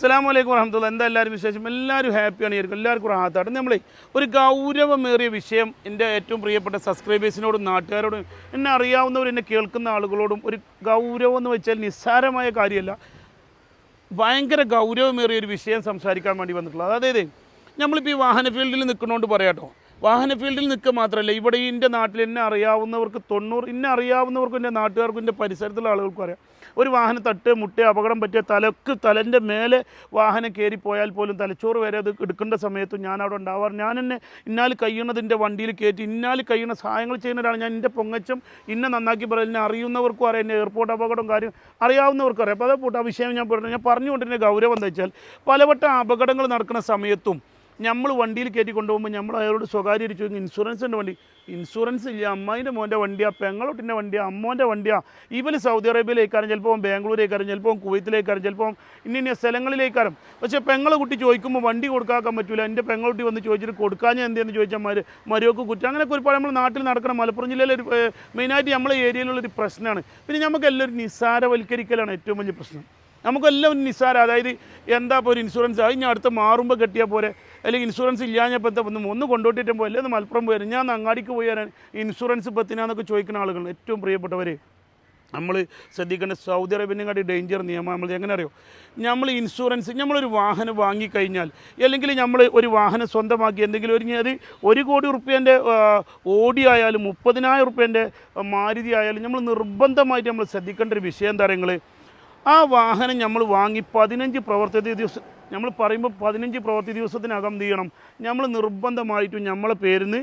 അസ്സാം വലൈക്കും വരഹമുല്ല എന്താ എല്ലാവരും വിശേഷം? എല്ലാവരും ഹാപ്പിയാണ് ആയിരിക്കും എല്ലാവർക്കും റാഹത്താണ്. നമ്മൾ ഒരു ഗൗരവമേറിയ വിഷയം എന്റെ ഏറ്റവും പ്രിയപ്പെട്ട സബ്സ്ക്രൈബേഴ്സിനോടും നാട്ടുകാരോടും എന്നെ അറിയാവുന്നവർ എന്നെ കേൾക്കുന്ന ആളുകളോടും ഒരു ഗൗരവം എന്ന് വെച്ചാൽ നിസ്സാരമായ കാര്യമല്ല. ഭയങ്കര ഗൗരവമേറിയ ഒരു വിഷയം സംസാരിക്കാൻ വേണ്ടി വന്നിട്ടുള്ളത്. അതായത് നമ്മളിപ്പോൾ ഈ വാഹന ഫീൽഡിൽ നിൽക്കുന്നതുകൊണ്ട് പറയാട്ടോ വാഹന ഫീൽഡിൽ നിൽക്കുക മാത്രമല്ല ഇവിടെ ഈ എന്റെ നാട്ടിൽ എന്നെ അറിയാവുന്നവർക്ക് തൊണ്ണൂറ് എന്നെ അറിയാവുന്നവർക്കും എന്റെ നാട്ടുകാർക്കും എന്റെ പരിസരത്തുള്ള ആളുകൾക്കും അറിയാം. ഒരു വാഹനം തട്ട് മുട്ട അപകടം പറ്റിയ തലക്ക് തലന്റെ മേലെ വാഹനം കയറിപ്പോയാൽ പോലും തലച്ചോറ് വരെ അത് എടുക്കേണ്ട സമയത്ത് ഞാൻ അവിടെ ഉണ്ടാവാറ്. ഞാൻ എന്നെ ഇന്നാൽ കഴിയണതിന്റെ വണ്ടിയിൽ കയറ്റി ഇന്നാൽ കഴിയുന്ന സഹായങ്ങൾ ചെയ്യുന്ന ഒരാൾ ഞാൻ. എന്റെ പൊങ്ങച്ചം ഇന്നെ നന്നാക്കി പറയാം എന്നെ അറിയുന്നവർക്കും അറിയാം എന്നെ എയർപോർട്ട് അപകടം കാര്യം അറിയാവുന്നവർക്കും അറിയാം. അപ്പോൾ അതേ ആ വിഷയം ഞാൻ പറഞ്ഞു ഞാൻ പറഞ്ഞുകൊണ്ടിരുന്ന ഗൗരവം എന്താ വെച്ചാൽ പലവട്ടം അപകടങ്ങൾ നടക്കുന്ന സമയത്തും നമ്മൾ വണ്ടിയിൽ കയറ്റി കൊണ്ടുപോകുമ്പോൾ നമ്മൾ അയാളോട് സ്വകാര്യ ചോദിക്കും ഇൻഷുറൻസ് ഉണ്ട് വണ്ടി? ഇൻഷുറൻസ് ഇല്ല. അമ്മായിന്റെ മോന്റെ വണ്ടിയാണ് പെങ്ങളോട്ടിന്റെ വണ്ടിയാണ് അമ്മോന്റെ വണ്ടിയാണ് ഇവർ സൗദി അറേബ്യയിലേക്കാരും ചിലപ്പോൾ ബാംഗ്ലൂരേക്കാരും ചിലപ്പോൾ കുവൈത്തിലേക്കാരും ചിലപ്പോൾ ഇന്ന സ്ഥലങ്ങളിലേക്കാരും. പക്ഷേ പെങ്ങളെ കുട്ടി ചോദിക്കുമ്പോൾ വണ്ടി കൊടുക്കാക്കാൻ പറ്റില്ല എന്റെ പെങ്ങളോട്ടി വന്ന് ചോദിച്ചിട്ട് കൊടുക്കാൻ എന്തെന്ന് ചോദിച്ചാൽ മരു മരുവൊക്കെ കുറ്റം. അങ്ങനെയൊക്കെ ഒരുപാട് നമ്മൾ നാട്ടിൽ നടക്കണം മലപ്പുറം ജില്ലയിലെ ഒരു മെയിനായിട്ട് നമ്മളെ ഏരിയയിലുള്ളൊരു പ്രശ്നമാണ് പിന്നെ നമുക്ക് എല്ലാവരും നിസ്സാരവൽക്കരിക്കലാണ് ഏറ്റവും വലിയ പ്രശ്നം. നമുക്കെല്ലാം നിസ്സാര അതായത് എന്താ ഇപ്പോൾ ഒരു ഇൻഷുറൻസ് അത് ഞാൻ അടുത്ത് മാറുമ്പോൾ കെട്ടിയാൽ പോരെ? അല്ലെങ്കിൽ ഇൻഷുറൻസ് ഇല്ലാഞ്ഞപ്പോൾ എന്താ ഒന്ന് ഒന്ന് കൊണ്ടുപോയിട്ടിട്ട് പോയി? ഒന്ന് മലപ്പുറം പോയി ഞാൻ അങ്ങാടിക്ക് പോയി വരാൻ ഇൻഷുറൻസ് പത്തിനാന്നൊക്കെ ചോദിക്കുന്ന ആളുകൾ ഏറ്റവും പ്രിയപ്പെട്ടവർ നമ്മൾ ശ്രദ്ധിക്കേണ്ട സൗദി അറേബ്യനെക്കാട്ടി ഡേഞ്ചർ നിയമം നമ്മൾ എങ്ങനെ അറിയോ? നമ്മൾ ഇൻഷുറൻസ് നമ്മളൊരു വാഹനം വാങ്ങിക്കഴിഞ്ഞാൽ അല്ലെങ്കിൽ നമ്മൾ ഒരു വാഹനം സ്വന്തമാക്കി എന്തെങ്കിലും ഒരു അത് ഒരു കോടി റുപ്യേന്റെ ഓടി ആയാലും മുപ്പതിനായിരം റുപ്യേന്റെ മാരുതി ആയാലും നമ്മൾ നിർബന്ധമായിട്ട് നമ്മൾ ശ്രദ്ധിക്കേണ്ട ഒരു വിഷയം എന്താ പറയുക ആ വാഹനം നമ്മൾ വാങ്ങി പതിനഞ്ച് പ്രവർത്തി ദിവസം നമ്മൾ പറയുമ്പോൾ പതിനഞ്ച് പ്രവർത്തി ദിവസത്തിനകം എന്ത് ചെയ്യണം? നമ്മൾ നിർബന്ധമായിട്ടും നമ്മളെ പേരിന്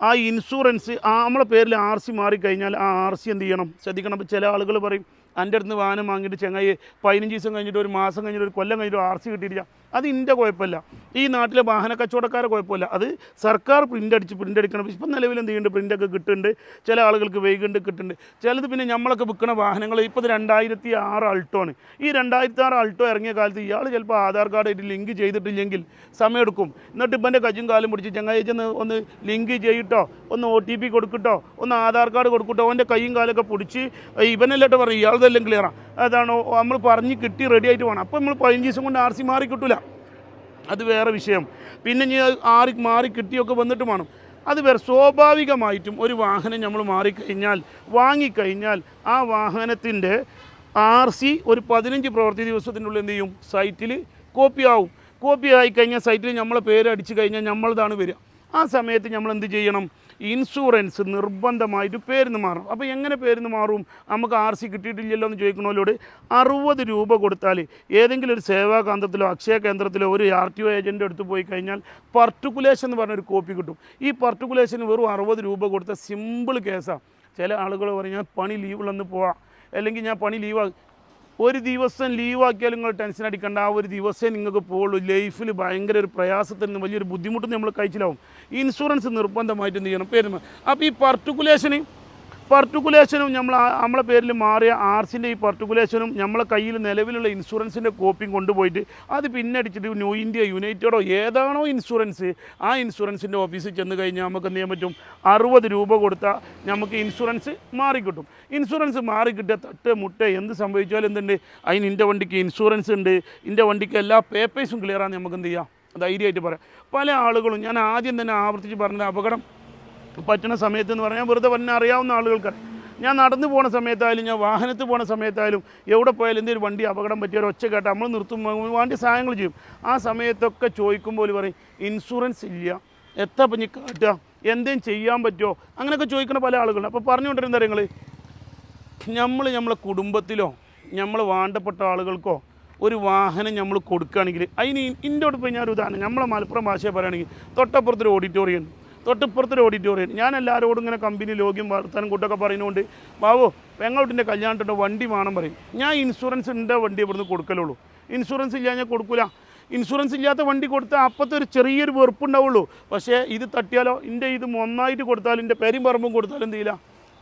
ആ ഇൻഷുറൻസ് ആ നമ്മളെ പേരിൽ ആർ സി മാറിക്കഴിഞ്ഞാൽ ആ ആർ സി എന്ത് ചെയ്യണം? ശ്രദ്ധിക്കണം. ചില ആളുകൾ പറയും എന്റെ അടുത്ത് വാഹനം വാങ്ങിയിട്ട് ചങ്ങായി പതിനഞ്ച് ദിവസം കഴിഞ്ഞിട്ട് ഒരു മാസം കഴിഞ്ഞിട്ട് ഒരു കൊല്ലം കഴിഞ്ഞിട്ട് ആർ സി കിട്ടിയിട്ടില്ല. അത് ഇന്റെ കുഴപ്പമില്ല. ഈ നാട്ടിലെ വാഹന കച്ചവടക്കാരെ കുഴപ്പമില്ല. അത് സർക്കാർ പ്രിന്റ് അടിച്ച് പ്രിന്റ് അടിക്കണം ഇപ്പം നിലവിൽ എന്ത് ചെയ്യുന്നുണ്ട്? പ്രിന്റൊക്കെ കിട്ടുന്നുണ്ട്. ചില ആളുകൾക്ക് വൈകുണ്ട് കിട്ടുന്നുണ്ട്. ചിലത് പിന്നെ നമ്മളൊക്കെ വിൽക്കുന്ന വാഹനങ്ങൾ ഇപ്പോൾ ഇത് രണ്ടായിരത്തി ആറ് അൾട്ടോ ആണ്. ഈ രണ്ടായിരത്തി ആറ് അൾട്ടോ ഇറങ്ങിയ കാലത്ത് ഇയാൾ ചിലപ്പോൾ ആധാർ കാർഡ് ആയിട്ട് ലിങ്ക് ചെയ്തിട്ടില്ലെങ്കിൽ സമയമെടുക്കും എന്നിട്ട് ഇപ്പം കജും കാലും പിടിച്ച് ചങ്ങായി ചെന്ന് ഒന്ന് ലിങ്ക് ചെയ്യിട്ടോ? ഒന്ന് ഒ ടി പി കൊടുക്കട്ടോ? ഒന്ന് ആധാർ കാർഡ് കൊടുക്കട്ടോ? അവന്റെ കൈയും കാലൊക്കെ പിടിച്ച് ഇവനല്ലോട്ട് പറയും ഇയാളതെല്ലാം ക്ലിയറാണ് അതാണ് നമ്മൾ പറഞ്ഞ് കിട്ടി റെഡി ആയിട്ട് വേണം. അപ്പോൾ നമ്മൾ പതിനഞ്ച് ദിവസം കൊണ്ട് ആർ സി മാറി കിട്ടില്ല അത് വേറെ വിഷയം. പിന്നെ ഇനി ആറി മാറി കിട്ടിയൊക്കെ വന്നിട്ട് വേണം. അത് വേറെ സ്വാഭാവികമായിട്ടും ഒരു വാഹനം നമ്മൾ മാറിക്കഴിഞ്ഞാൽ വാങ്ങിക്കഴിഞ്ഞാൽ ആ വാഹനത്തിന്റെ ആർ സി ഒരു പതിനഞ്ച് പ്രവൃത്തി ദിവസത്തിനുള്ളിൽ എന്ത് ചെയ്യും? സൈറ്റിൽ കോപ്പി ആവും. കോപ്പി ആയിക്കഴിഞ്ഞാൽ സൈറ്റിൽ നമ്മളെ പേര് അടിച്ചു കഴിഞ്ഞാൽ നമ്മളതാണ് വരിക. ആ സമയത്ത് നമ്മൾ എന്ത് ചെയ്യണം? ഇൻഷുറൻസ് നിർബന്ധമായിട്ട് പേരുന്ന് മാറും. അപ്പോൾ എങ്ങനെ പേരുന്ന് മാറും? നമുക്ക് ആർ സി കിട്ടിയിട്ടില്ലല്ലോ എന്ന് ചോദിക്കണോലോട് അറുപത് രൂപ കൊടുത്താൽ ഏതെങ്കിലും ഒരു സേവാ കേന്ദ്രത്തിലോ അക്ഷയ കേന്ദ്രത്തിലോ ഒരു ആർ ടി ഒ ഏജന്റ് അടുത്ത് പോയി കഴിഞ്ഞാൽ പർട്ടിക്കുലേഷൻ എന്ന് പറഞ്ഞൊരു കോപ്പി കിട്ടും. ഈ പർട്ടിക്കുലേഷന് വെറും അറുപത് രൂപ കൊടുത്ത സിമ്പിൾ കേസാണ് ചില ആളുകൾ പറഞ്ഞാൽ പണി ലീവുള്ളന്ന് പോവാം. അല്ലെങ്കിൽ ഞാൻ പണി ലീവാ. ഒരു ദിവസം ലീവാക്കിയാലും നിങ്ങൾ ടെൻഷൻ അടിക്കേണ്ട. ആ ഒരു ദിവസമേ നിങ്ങൾക്ക് പോകുള്ളൂ ലൈഫിൽ ഭയങ്കര ഒരു പ്രയാസത്തിൽ നിന്ന് വലിയൊരു ബുദ്ധിമുട്ട് നമ്മൾ കഴിച്ചിലാവും. ഇൻഷുറൻസ് നിർബന്ധമായിട്ട് ചെയ്യണം? പേര് അപ്പോൾ ഈ പർട്ടിക്കുലേഷന് പർട്ടിക്കുലേഷനും നമ്മൾ നമ്മളെ പേരിൽ മാറിയ ആർസിന്റെ ഈ പർട്ടിക്കുലേഷനും നമ്മളെ കയ്യിൽ നിലവിലുള്ള ഇൻഷുറൻസിന്റെ കോപ്പിയും കൊണ്ടുപോയിട്ട് അത് പിന്നെ അടിച്ചിട്ട് ന്യൂ ഇന്ത്യ യുണൈറ്റഡോ ഏതാണോ ഇൻഷുറൻസ് ആ ഇൻഷുറൻസിന്റെ ഓഫീസിൽ ചെന്ന് കഴിഞ്ഞാൽ നമുക്ക് എന്ത് ചെയ്യാൻ പറ്റും? അറുപത് രൂപ കൊടുത്താൽ നമുക്ക് ഇൻഷുറൻസ് മാറിക്കിട്ടും. ഇൻഷുറൻസ് മാറിക്കിട്ടിയ തട്ട് മുട്ട എന്ത് സംഭവിച്ചാലും എന്തുണ്ട്? അതിന് എന്റെ വണ്ടിക്ക് ഇൻഷുറൻസ് ഉണ്ട്. എന്റെ വണ്ടിക്ക് എല്ലാ പേപ്പേഴ്സും ക്ലിയറാണ് നമുക്ക് എന്ത് ചെയ്യാം? ധൈര്യമായിട്ട് പറയാം. പല ആളുകളും ഞാൻ ആദ്യം തന്നെ ആവർത്തിച്ച് പറഞ്ഞത് അപകടം പറ്റുന്ന സമയത്ത് എന്ന് പറഞ്ഞാൽ വെറുതെ വന്നെ അറിയാവുന്ന ആളുകൾക്ക് ഞാൻ നടന്നു പോണ സമയത്തായാലും ഞാൻ വാഹനത്തിൽ പോണ സമയത്തായാലും എവിടെ പോയാലും എന്തെങ്കിലും വണ്ടി അപകടം പറ്റിയ ഒരു ഒച്ച കേട്ടാൽ നമ്മൾ നിർത്തും വേണ്ടി സഹായങ്ങൾ ചെയ്യും. ആ സമയത്തൊക്കെ ചോദിക്കുമ്പോൾ പറയും ഇൻഷുറൻസ് ഇല്ല. എത്ര പഞ്ഞി കാട്ടുക എന്തേലും ചെയ്യാൻ പറ്റുമോ അങ്ങനെയൊക്കെ ചോദിക്കുന്ന പല ആളുകളുണ്ട്. അപ്പോൾ പറഞ്ഞുകൊണ്ടിരുന്ന നിങ്ങൾ നമ്മൾ നമ്മളെ കുടുംബത്തിലോ നമ്മൾ വേണ്ടപ്പെട്ട ആളുകൾക്കോ ഒരു വാഹനം നമ്മൾ കൊടുക്കുകയാണെങ്കിൽ അതിന് ഇന്റോട് ഞാൻ ഞാനൊരു ഉദാഹരണം നമ്മളെ മലപ്പുറം ഭാഷയെ പറയുകയാണെങ്കിൽ തൊട്ടപ്പുറത്തൊരു ഓഡിറ്റോറിയം ഉണ്ട്. തൊട്ടപ്പുറത്തൊരു ഓഡിറ്റോറിയം ഞാൻ എല്ലാവരോടും ഇങ്ങനെ കമ്പനി ലോഗ്യം വർത്താനം കൂട്ടൊക്കെ പറയുന്നതുകൊണ്ട് ബാബോ പെങ്ങളോട്ടിന്റെ കല്യാണത്തിന്റെ വണ്ടി വേണം പറയും. ഞാൻ ഇൻഷുറൻസ് ഉണ്ട് വണ്ടി ഇവിടുന്ന് കൊടുക്കലുള്ളൂ. ഇൻഷുറൻസ് ഇല്ല ഞാൻ കൊടുക്കില്ല ഇൻഷുറൻസ് ഇല്ലാത്ത വണ്ടി കൊടുത്താൽ അപ്പോഴത്തെ ഒരു ചെറിയൊരു വെറുപ്പുണ്ടാവുള്ളൂ. പക്ഷേ ഇത് തട്ടിയാലോ? എന്റെ ഇത് ഒന്നായിട്ട് കൊടുത്താലും എന്റെ പെരും പറമ്പും കൊടുത്താലും എന്ത്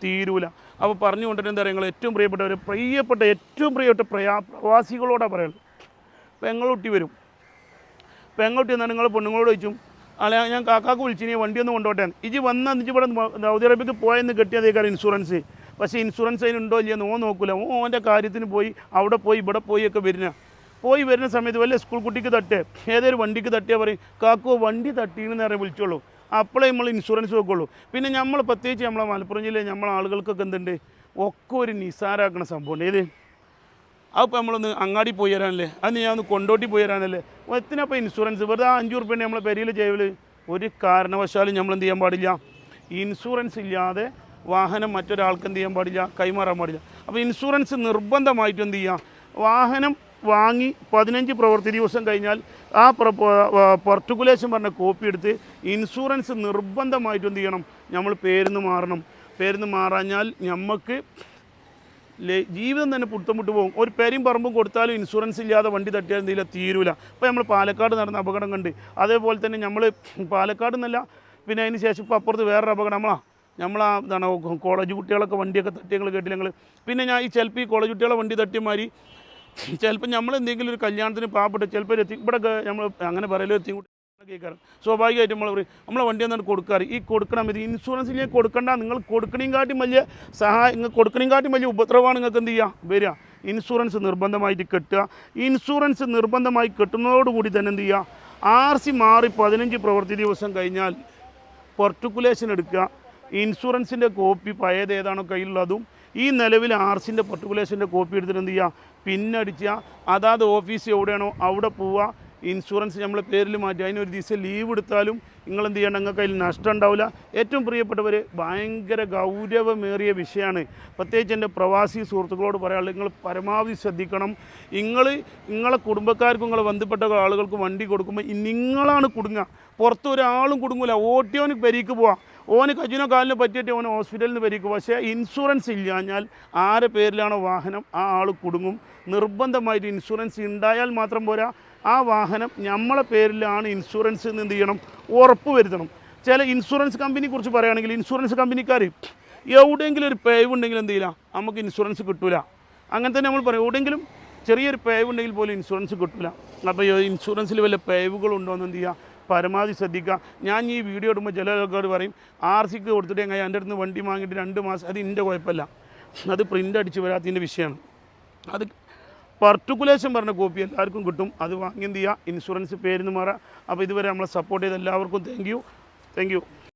തീരൂല. അപ്പോൾ പറഞ്ഞുകൊണ്ടിരുന്ന എന്താ പറയുക ഏറ്റവും പ്രിയപ്പെട്ടവർ പ്രിയപ്പെട്ട ഏറ്റവും പ്രിയപ്പെട്ട പ്രയാ പ്രവാസികളോടാണ് പറയുന്നത് പെങ്ങളുട്ടി വരും. പെങ്ങോട്ടി എന്നാൽ നിങ്ങൾ പെണ്ണുങ്ങളോട് ചോദിച്ചും അല്ലെ ഞാൻ കാക്കാക്ക് വിളിച്ചിനി വണ്ടി ഒന്ന് കൊണ്ടോട്ടെ ഇജി വന്ന ഇജ് ഇവിടെ സൗദി അറേബ്യക്ക് പോയെന്ന് കിട്ടിയതേക്കാരം ഇൻഷുറൻസ് പക്ഷേ ഇൻഷുറൻസ് അതിനുണ്ടോ ഇല്ലയെന്ന് ഓൻ നോക്കില്ല ഓ ഓന്റെ കാര്യത്തിന് പോയി അവിടെ പോയി ഇവിടെ പോയി ഒക്കെ വരുന്ന. പോയി വരുന്ന സമയത്ത് വല്ല സ്കൂൾ കുട്ടിക്ക് തട്ടേ ഏതൊരു വണ്ടിക്ക് തട്ടിയാൽ പറയും കാക്കോ വണ്ടി തട്ടീന്ന് നേരെ വിളിച്ചോളൂ. അപ്പോഴേ നമ്മൾ ഇൻഷുറൻസ് വെക്കുള്ളൂ. പിന്നെ നമ്മൾ പ്രത്യേകിച്ച് നമ്മളെ മലപ്പുറം ജില്ലയിൽ നമ്മളെ ആളുകൾക്കൊക്കെ എന്തുണ്ട്? ഒക്കെ ഒരു നിസാരാക്കണ സംഭവമുണ്ട് ഏത്? അതിപ്പോൾ നമ്മളൊന്ന് അങ്ങാടി പോയി തരാനല്ലേ അത് ഞാൻ ഒന്ന് കൊണ്ടോട്ടി പോയി തരാനല്ലേ എത്തിനപ്പോൾ ഇൻഷുറൻസ് വെറുതെ അഞ്ഞൂറ് റുപ്യ നമ്മളെ പെരിയിൽ ചെയ്യൽ ഒരു കാരണവശാലും നമ്മൾ എന്ത് ചെയ്യാൻ പാടില്ല. ഇൻഷുറൻസ് ഇല്ലാതെ വാഹനം മറ്റൊരാൾക്ക് എന്ത് ചെയ്യാൻ പാടില്ല. കൈമാറാൻ പാടില്ല. അപ്പോൾ ഇൻഷുറൻസ് നിർബന്ധമായിട്ട് എന്ത് ചെയ്യുക വാഹനം വാങ്ങി പതിനഞ്ച് പ്രവൃത്തി ദിവസം കഴിഞ്ഞാൽ ആ പർട്ടിക്കുലേഷൻ പറഞ്ഞ കോപ്പി എടുത്ത് ഇൻഷുറൻസ് നിർബന്ധമായിട്ട് എന്ത് ചെയ്യണം? നമ്മൾ പേരുന്ന് മാറണം. പേരുന്ന് മാറാഞ്ഞാൽ നമുക്ക് ജീവിതം തന്നെ പുട്ടമുട്ട് പോകും. ഒരു പേരും പറമ്പും കൊടുത്താലും ഇൻഷുറൻസ് ഇല്ലാതെ വണ്ടി തട്ടിയാൽ എന്തെങ്കിലും തീരൂല. അപ്പോൾ നമ്മൾ പാലക്കാട് നടന്ന അപകടം കണ്ട് അതേപോലെ തന്നെ നമ്മൾ പാലക്കാട് എന്നല്ല പിന്നെ അതിന് ശേഷം ഇപ്പോൾ അപ്പുറത്ത് വേറൊരു അപകടം. നമ്മളാ നമ്മളാ എന്താണ് കോളേജ് കുട്ടികളൊക്കെ വണ്ടിയൊക്കെ തട്ടി ഞങ്ങൾ കേട്ടില്ല ഞങ്ങൾ പിന്നെ ഞാൻ ഈ ചിലപ്പോൾ ഈ കോളേജ് കുട്ടികളെ വണ്ടി തട്ടിയ മാതിരി ചിലപ്പോൾ നമ്മൾ എന്തെങ്കിലും ഒരു കല്യാണത്തിന് പാവപ്പെട്ട് ചിലപ്പോൾ ഇവിടെ നമ്മൾ അങ്ങനെ പറയലോ എത്തി കേൾക്കാറ്. സ്വാഭാവികമായിട്ട് നമ്മൾ പറയും നമ്മളെ വണ്ടി എന്നാണ് കൊടുക്കാറ് ഈ കൊടുക്കണം ഇത് ഇൻഷുറൻസ് ഇല്ലെങ്കിൽ കൊടുക്കണ്ട നിങ്ങൾ കൊടുക്കണേങ്കാട്ടും വലിയ സഹായം നിങ്ങൾ കൊടുക്കണേങ്കാട്ടും വലിയ ഉപദ്രവമാണ് നിങ്ങൾക്ക് എന്ത് ചെയ്യുക വരിക ഇൻഷുറൻസ് നിർബന്ധമായിട്ട് കെട്ടുക. ഇൻഷുറൻസ് നിർബന്ധമായി കെട്ടുന്നതോടുകൂടി തന്നെ എന്ത് ചെയ്യുക ആർ സി മാറി പതിനഞ്ച് പ്രവൃത്തി ദിവസം കഴിഞ്ഞാൽ പർട്ടിക്കുലേഷൻ എടുക്കുക. ഇൻഷുറൻസിന്റെ കോപ്പി പഴയത് ഏതാണോ കയ്യിലുള്ളതും ഈ നിലവിൽ ആർസിന്റെ പർട്ടിക്കുലേഷന്റെ കോപ്പി എടുത്തിട്ട് എന്ത് ചെയ്യുക പിന്നടിക്കുക അതാത് ഓഫീസ് എവിടെയാണോ അവിടെ പോവുക. ഇൻഷുറൻസ് നമ്മളെ പേരിൽ മാറ്റി. അതിനൊരു ദിവസം ലീവ് എടുത്താലും നിങ്ങൾ എന്ത് ചെയ്യണം നിങ്ങൾക്ക് അതിൽ നഷ്ടം ഉണ്ടാവില്ല. ഏറ്റവും പ്രിയപ്പെട്ടവർ ഭയങ്കര ഗൗരവമേറിയ വിഷയമാണ്. പ്രത്യേകിച്ച് എന്റെ പ്രവാസി സുഹൃത്തുക്കളോട് പറയാനുള്ളത് നിങ്ങൾ പരമാവധി ശ്രദ്ധിക്കണം. നിങ്ങൾ നിങ്ങളെ കുടുംബക്കാർക്കും നിങ്ങളെ ബന്ധപ്പെട്ട ആളുകൾക്ക് വണ്ടി കൊടുക്കുമ്പോൾ നിങ്ങളാണ് കുടുങ്ങുക. പുറത്ത് ഒരാളും കുടുങ്ങില്ല ഓട്ടിയോന് പെരീക്ക് പോവാം. ഓന് കജിനോ കാലിന് പറ്റിയിട്ട് ഓന് ഹോസ്പിറ്റലിൽ നിന്ന് വരിക്കും പക്ഷേ ഇൻഷുറൻസ് ഇല്ലാഞ്ഞാൽ ആരെ പേരിലാണോ വാഹനം? ആ ആൾ കുടുങ്ങും. നിർബന്ധമായിട്ട് ഇൻഷുറൻസ് ഉണ്ടായാൽ മാത്രം പോരാ. ആ വാഹനം നമ്മളെ പേരിലാണ് ഇൻഷുറൻസ് എന്ത് ചെയ്യണം? ഉറപ്പ് വരുത്തണം. ചില ഇൻഷുറൻസ് കമ്പനിയെ കുറിച്ച് പറയുകയാണെങ്കിൽ ഇൻഷുറൻസ് കമ്പനിക്കാർ എവിടെയെങ്കിലും ഒരു പേവ് ഉണ്ടെങ്കിൽ എന്ത് ചെയ്യില്ല? നമുക്ക് ഇൻഷുറൻസ് കിട്ടില്ല അങ്ങനെ തന്നെ നമ്മൾ പറയും. എവിടെയെങ്കിലും ചെറിയൊരു പേവ് ഉണ്ടെങ്കിൽ പോലും ഇൻഷുറൻസ് കിട്ടില്ല അപ്പോൾ ഇൻഷുറൻസിൽ വല്ല പേവുകളുണ്ടോ എന്ന് എന്ത് ചെയ്യുക? പരമാവധി ശ്രദ്ധിക്കുക. ഞാൻ ഈ വീഡിയോ ഇടുമ്പോൾ ചില ആൾക്കാർ പറയും ആർ സിക്ക് കൊടുത്തിട്ട് എങ്ങനെ എന്റെ അടുത്ത് വണ്ടി വാങ്ങിയിട്ട് രണ്ട് മാസം അത് എന്റെ കുഴപ്പമില്ല. അത് പ്രിന്റ് അടിച്ച് വരാത്തതിന്റെ വിഷയമാണ്. അത് പർട്ടിക്കുലേഷൻ പറഞ്ഞ കോപ്പി എല്ലാവർക്കും കിട്ടും. അത് വാങ്ങി എന്ത് ചെയ്യുക ഇൻഷുറൻസ് പേരിന് മാറാം. അപ്പോൾ ഇതുവരെ നമ്മളെ സപ്പോർട്ട് ചെയ്ത എല്ലാവർക്കും താങ്ക് യു താങ്ക് യു